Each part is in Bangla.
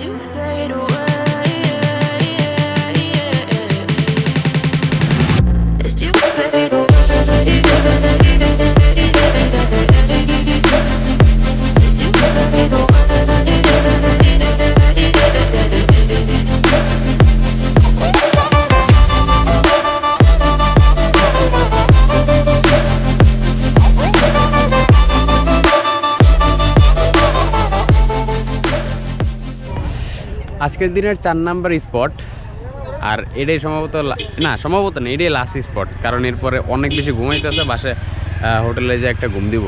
You fade away. আজকের দিনের চার নাম্বার স্পট আর এটাই সম্ভবত না সম্ভবত না, এটাই লাস্ট স্পট কারণ এরপরে অনেক বেশি ঘুমাইতেছে বাসে হোটেলে যে একটা ঘুম দিব।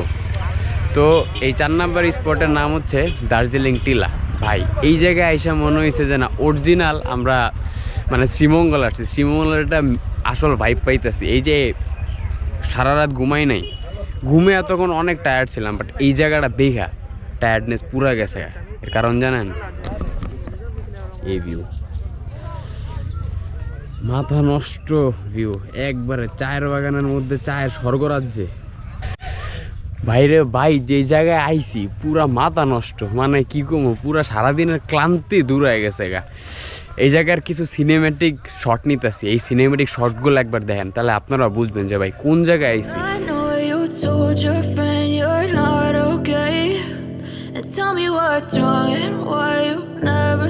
তো এই চার নাম্বার স্পটের নাম হচ্ছে দার্জিলিং টিলা। ভাই, এই জায়গায় আইসা মনে হয়েছে যে না অরিজিনাল আমরা মানে শ্রীমঙ্গল আসছি, শ্রীমঙ্গলের একটা আসল ভাইব পাইতেছি। এই যে সারা রাত ঘুমাই নাই, ঘুমে এতক্ষণ অনেক টায়ার্ড ছিলাম বাট এই জায়গাটা দেখা টায়ার্ডনেস পুরা গেছে। এর কারণ জানেন? এই ভিউ মাথা নষ্ট ভিউ একবারে চায়ের বাগানের মধ্যে চায়ের স্বর্গরাজ্যে। বাইরে ভাই, যে জায়গায় আইছি, পুরা মাথা নষ্ট। মানে কি কমো, পুরা সারাদিনের ক্লান্তি দূর হয়ে গেছে গা। এই জায়গার কিছু সিনেমেটিক শট নিতেছি। এই সিনেমেটিক শটগুলো একবার দেখেন, তাহলে আপনারা বুঝবেন যে ভাই, কোন জায়গায় আইছি। Tell me what's wrong and why you never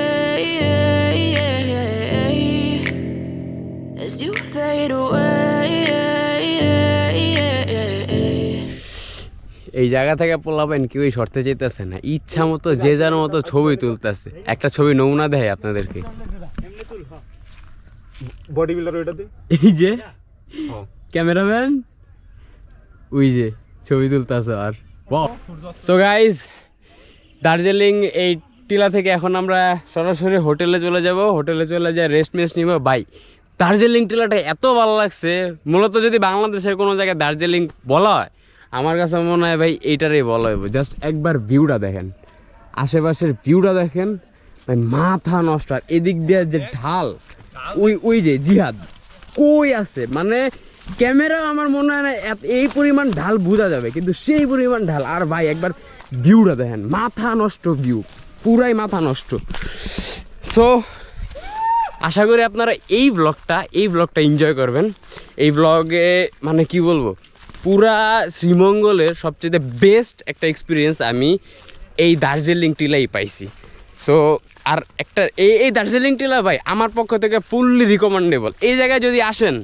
এই জায়গা থেকে পোলাবেন কেউই সরতে চাইতেছে না। ইচ্ছা মতো যে যার মতো ছবি তুলতেছে। একটা ছবি নমুনা দেয় আপনাদেরকে। বডি বিল্ডার ওইটাতে এই যে? ক্যামেরাম্যান? ওই যে ছবি তুলতেছে আর। সো গাইজ দার্জিলিং এই টিলা থেকে এখন আমরা সরাসরি হোটেলে চলে যাব। হোটেলে চলে যায় রেস্ট মেস্ট নিব। বাই দার্জিলিং টিলাটা এত ভালো লাগছে। মূলত যদি বাংলাদেশের কোনো জায়গায় দার্জিলিং বলা হয় আমার কাছে মনে হয় ভাই এইটারই বলা হবে জাস্ট একবার ভিউটা দেখেন। আশেপাশের ভিউটা দেখেন, ভাই মাথা নষ্ট। আর এদিক দিয়ে যে ঢাল, ওই ওই যে জিহাদ, কই আছে? মানে ক্যামেরা আমার মনে হয় না এই পরিমাণ ঢাল বোঝা যাবে, কিন্তু সেই পরিমাণ ঢাল। আর ভাই একবার ভিউটা দেখেন, মাথা নষ্ট ভিউ পুরাই মাথা নষ্ট। সো আশা করি আপনারা এই ব্লগটা এই ব্লগটা এনজয় করবেন। এই ব্লগে মানে কি বলব? পুরা শ্রীমঙ্গলের সবচেয়ে বেস্ট একটা এক্সপিরিয়েন্স আমি এই দার্জিলিং টিলাই পাইছি। সো আর একটা এই এই দার্জিলিং টিলা ভাই আমার পক্ষ থেকে ফুললি রিকমেন্ডেবল এই জায়গায় যদি আসেন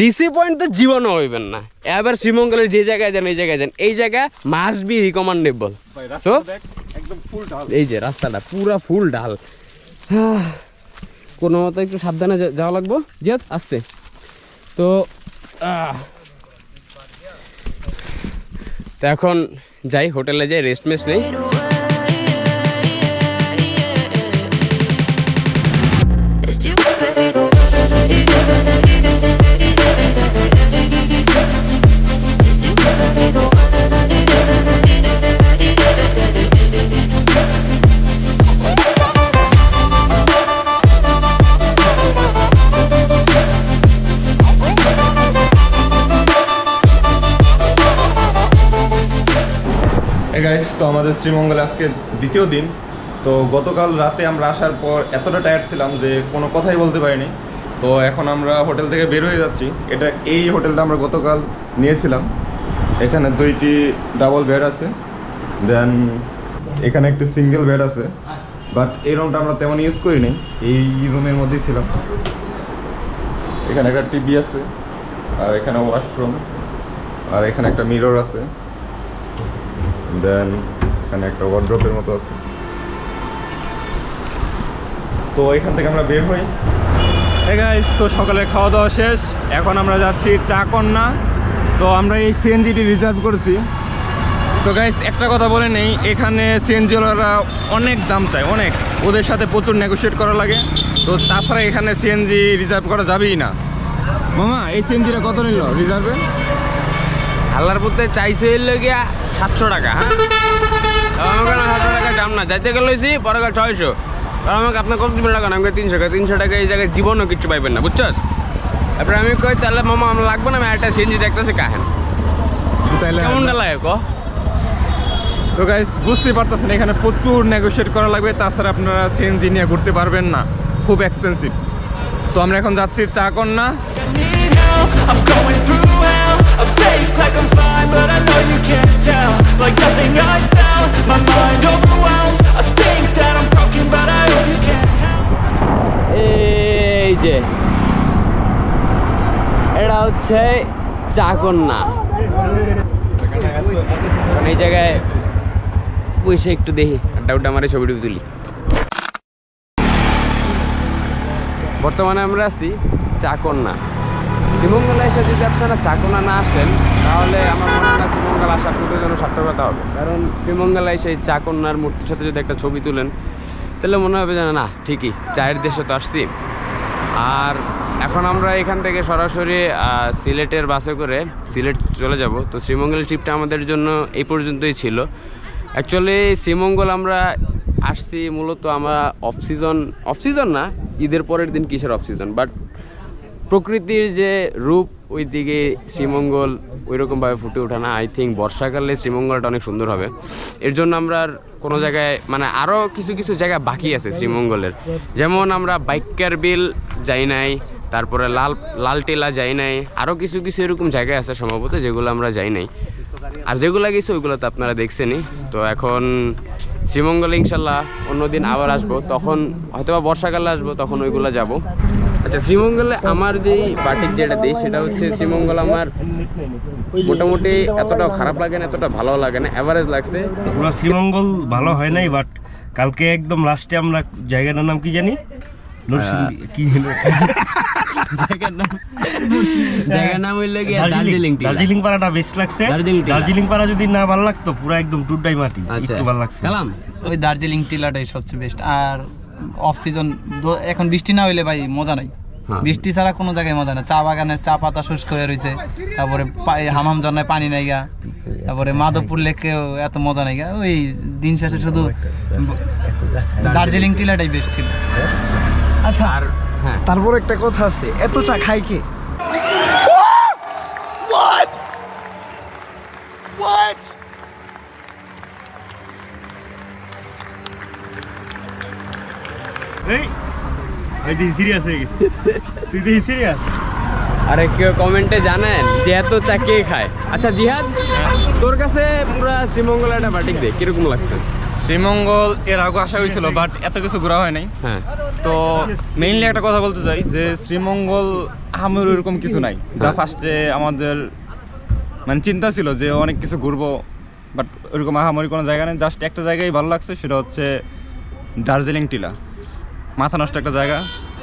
ডিসি পয়েন্ট তো জীবনও হইবেন না। এবার শ্রীমঙ্গলের যে জায়গায় যান এই জায়গায় যান। এই জায়গা মাস্ট বি রিকমেন্ডেবল সো একদম ঢাল। এই যে রাস্তাটা পুরা ফুল ঢাল। হাহ, কোনো মতো একটু সাবধানে যাওয়া লাগবো? জিয়াদ আসতে। তো তো এখন যাই হোটেলে যাই রেস্ট মেস্ট নেই। Fade you তো আমাদের শ্রীমঙ্গলে আজকে দ্বিতীয় দিন। তো গতকাল রাতে আমরা আসার পর এতটা টায়ার্ড ছিলাম যে কোনো কথাই বলতে পারিনি। তো এখন আমরা হোটেল থেকে বের হয়ে যাচ্ছি। এটা এই হোটেলটা আমরা গতকাল নিয়েছিলাম। এখানে দুইটি ডাবল বেড আছে। দেন এখানে একটি সিঙ্গেল বেড আছে। বাট এই রুমটা আমরা তেমন ইউজ করিনি। এই রুমের মধ্যেই ছিলাম। এখানে একটা টিভি আছে। আর এখানে ওয়াশরুম আর এখানে একটা মিরর আছে। দেন এখানে একটা ওয়ার্ড্রপের মতো আছে। তো এখান থেকে আমরা বের হই। গাইস তো সকালে খাওয়া দাওয়া শেষ। এখন আমরা যাচ্ছি চা কন্যা তো আমরা এই সিএনজিটি রিজার্ভ করেছি। তো গাইস একটা কথা বলে নেই এখানে সিএনজিওয়ালারা অনেক দাম চায় অনেক। ওদের সাথে প্রচুর নেগোশিয়েট করা লাগে। তো তাছাড়া এখানে সিএনজি রিজার্ভ করা যাবেই না। মামা এই সিএনজিটা কত নিল রিজার্ভে হাল্লার মধ্যে চাইছে গিয়া সাতশো টাকা হ্যাঁ? আমাকে না সাতশো টাকা কাম না যাইতে গেলে লইছি পরে গেল ছয়শো। আমাকে আপনার কত দিবেন টাকা না আমাকে তিনশো টাকা তিনশো টাকা এই জায়গায় জীবনও কিছু পাইবেন না বুঝছস? তারপরে আমি কই তাহলে মামা আমার লাগবে না আমি একটা সিএনজি দেখতেছি কাহেন। তাহলে কেমনটা লাগে ক? তো গাইস বুঝতেই পারতেছেন এখানে প্রচুর নেগোশিয়েট করা লাগবে তাছাড়া আপনারা সিএনজি নিয়ে ঘুরতে পারবেন না খুব এক্সপেন্সিভ তো আমরা এখন যাচ্ছি চা কন্যা। I fake like I'm fine, but I know you can't tell. Like nothing I found, my mind overwhelms. I think that I'm broken, but I hope you can't help. এই যে এটা হচ্ছে চাকন্যা এই জায়গায় বসে একটু দেখি আড্ডা উড্ডা মারে ছবি টবি তুলি বর্তমানে আমরা আছি চাকন্যা শ্রীমঙ্গলে এসে যদি আপনারা চাকন্যা না আসেন, তাহলে আমার মনে হয় শ্রীমঙ্গল আসা আপনাদের জন্য সার্থকতা হবে। কারণ শ্রীমঙ্গলে এসে এই চাকন্যার মূর্তির সাথে যদি একটা ছবি তুলেন, তাহলে মনে হবে যে না, ঠিকই, চায়ের দেশে তো আসছি। আর এখন আমরা এখান থেকে সরাসরি সিলেটের বাসে করে সিলেট চলে যাব। তো শ্রীমঙ্গলের ট্রিপটা আমাদের জন্য এই পর্যন্তই ছিল। অ্যাকচুয়ালি শ্রীমঙ্গল আমরা আসছি মূলত আমরা অফ সিজন অফ সিজন না, ঈদের পরের দিন কিসের অফ সিজন বাট প্রকৃতির যে রূপ ওই দিকে শ্রীমঙ্গল ওই রকমভাবে ফুটে ওঠে না। আই থিঙ্ক বর্ষাকালে শ্রীমঙ্গলটা অনেক সুন্দর হবে। এর জন্য আমরা কোনো জায়গায় মানে আরও কিছু কিছু জায়গা বাকি আছে শ্রীমঙ্গলের। যেমন আমরা বাইকার বিল যাই নাই, তারপরে লাল লাল টিলা যাই নাই, আরও কিছু কিছু এরকম জায়গা আছে সম্ভবত যেগুলো আমরা যাই নাই। আর যেগুলো গেছে ওইগুলো তো আপনারা দেখছেনই। তো এখন শ্রীমঙ্গলে ইনশাল্লাহ অন্যদিন আবার আসব। তখন হয়তো বা বর্ষাকালে আসব, তখন ওইগুলো যাব। আচ্ছা শ্রীমঙ্গলে আমার যেই বাটিক যেটা দিই সেটা হচ্ছে শ্রীমঙ্গল আমার মোটামুটি এতটাও খারাপ লাগে না এতটা ভালো লাগে না অ্যাভারেজ লাগছে। পুরো শ্রীমঙ্গল ভালো হয় নাই বাট কালকে একদম লাস্টে আমরা জায়গাটার নাম কি জানি? কি যেন? জায়গার নাম জায়গার নাম হইলে গিয়ে দার্জিলিং দার্জিলিং দার্জিলিং পাড়াটা বেস্ট লাগছে। দার্জিলিং দার্জিলিং পাড়া যদি না ভালো লাগতো পুরো একদম টুডাই মাটি আচ্ছা। একটু ভালো লাগছে। ওই দার্জিলিং টিলাটাই সবচেয়ে বেস্ট আর অফ সিজন এখন বৃষ্টি না হইলে ভাই মজা নাই। হ্যাঁ। বৃষ্টি ছাড়া কোনো জায়গায় মজা নাই। চা বাগানের চা পাতা শুষ্ক হয়ে রয়েছে তারপরে হামাম জন্নায় পানি নাই গা। তারপরে মাধবপুর লেকেও এত মজা নাই গা। ওই দিন শেষে শুধু দার্জিলিং টিলাটাই বেস্ট ছিল। আচ্ছা আর হ্যাঁ। তারপর একটা কথা আছে। এত চা খাই কে? এই এই দেখি সিরিয়াস হয়ে গেছে। তুই দেখি সিরিয়াস আরে কেউ কমেন্টে জানেন যে এত চা কে খায়। আচ্ছা জিহাদ তোর কাছে পুরা শ্রীমঙ্গল একটা বাটিক দে কীরকম লাগছে? শ্রীমঙ্গল এর আগে আসা হয়েছিল বাট এত কিছু ঘোরা হয় নাই। হ্যাঁ। তো মেইনলি একটা কথা বলতে চাই যে শ্রীমঙ্গল আহামের ওরকম কিছু নাই। যা হ্যাঁ। ফার্স্টে আমাদের মানে চিন্তা ছিল যে অনেক কিছু ঘুরবো বাট ওরকম আহামরি কোনো জায়গা নেই। জাস্ট একটা জায়গায় ভালো লাগছে সেটা হচ্ছে দার্জিলিং টিলা। মাথা নষ্ট একটা জায়গা।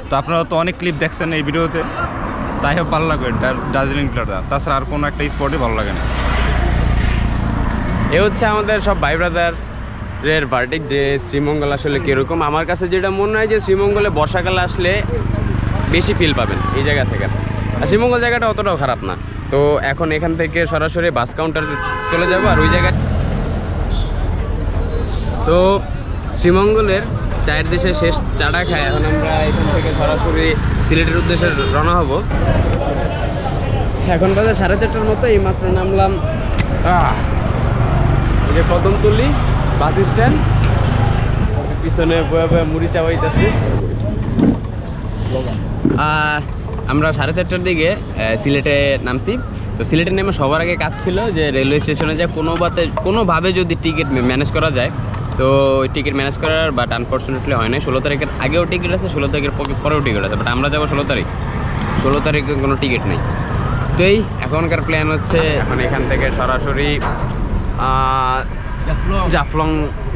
তো আপনারা তো অনেক ক্লিপ দেখছেন এই ভিডিওতে। তাই হোক, ভালো লাগবে। দার্জিলিং টিলাটা তাছাড়া আর কোনো একটা স্পটই ভালো লাগে না। এ হচ্ছে আমাদের সব ভাই ব্রাদার ভার্ডিক যে শ্রীমঙ্গল আসলে কীরকম। আমার কাছে যেটা মনে হয় যে শ্রীমঙ্গলে বর্ষাকালে আসলে বেশি ফিল পাবেন এই জায়গা থেকে। আর শ্রীমঙ্গল জায়গাটা অতটাও খারাপ না। তো এখন এখান থেকে সরাসরি বাস কাউন্টার চলে যাব আর ওই জায়গায় তো শ্রীমঙ্গলের চায়ের দেশে শেষ চাটা খায়। এখন আমরা এখান থেকে সরাসরি সিলেটের উদ্দেশ্যে রওনা হব। এখন বাজে সাড়ে চারটার মতো এই মাত্র নামলাম এই যে কদমতলি বাস স্ট্যান্ড। পিছনে বয়ে বয়ে মুড়ি চাবাইতেছি আমরা সাড়ে চারটার দিকে সিলেটে নামছি। তো সিলেটে নেমে সবার আগে কাজ ছিল যে রেলওয়ে স্টেশনে যায় কোনোভাবে কোনোভাবে যদি টিকিট ম্যানেজ করা যায় তো টিকিট ম্যানেজ করার বাট আনফর্চুনেটলি হয় না ষোলো তারিখের আগেও টিকিট আছে ষোলো তারিখের পরেও টিকিট আছে বাট আমরা যাব ষোলো তারিখ। ষোলো তারিখে কোনো টিকিট নেই। তো এই এখনকার প্ল্যান হচ্ছে এখন এখান থেকে সরাসরি জাফলং।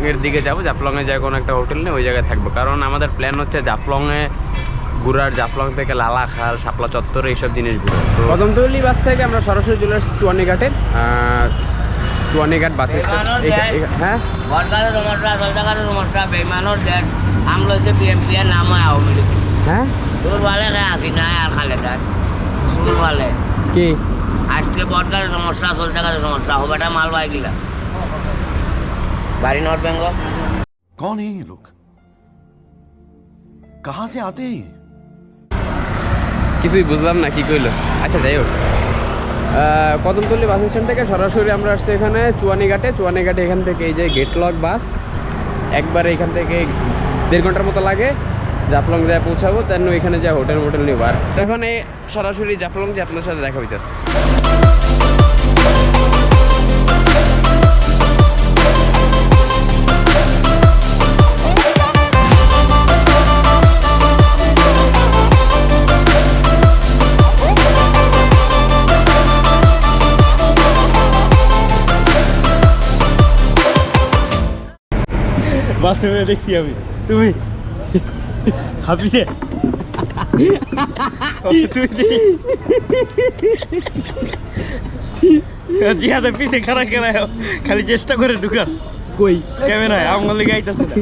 এর দিকে যাব। জাফলং এ যায় কোনো একটা হোটেল নেই ওই জায়গায় থাকব। কারণ আমাদের প্ল্যান হচ্ছে জাফলং এ ঘুরার জাফলং থেকে লালাখাল শাপলা চত্বর এইসব জিনিস ঘুরে কদমতলি বাস থেকে আমরা সরাসরি চলে আসছি চুয়ানিঘাটে চুয়ানিঘাট বাস স্ট্যান্ড হ্যাঁ বরগাড়ি রোমাটরা জলদাগাড়ি রোমাটরা বেমানোর দেখ আম লইছে বিএমপি এর নাম হয় আওয়ামী লীগ হ্যাঁ সুর ভালে রে আসি না আর খালে দেখ সুর ভালে কি আজকে বরগাড়ি সমস্যা জলদাগাড়ি সমস্যা হবেটা মাল বাই গিলা বাড়ি নর্থ বেঙ্গল कौन है ये लोग कहां से आते हैं ये? কিছুই বুঝলাম না কি কইলো আচ্ছা যাই হোক আহ, কদমতলী বাস স্ট্যান্ড থেকে সরাসরি আমরা আসছি এখানে, চুয়ানিঘাটে। চুয়ানিঘাটে এখান থেকে এই যে গেটলক বাস একবার এখান থেকে দেড় ঘণ্টার মতো লাগে। জাফলং যায় পৌঁছাবো তেন এখানে যা হোটেল মোটেল নিবার। এখন এই সরাসরি জাফলং যে আপনার সাথে দেখা হইতেছে। বাসে হয়ে দেখছি আমি। তুমি? হাফিসে তুই জিহাদে পিছে খারাপ খারা খালি চেষ্টা করে ঢুকার। কই? ক্যামেরায় আমার লিগে আইতাছে না।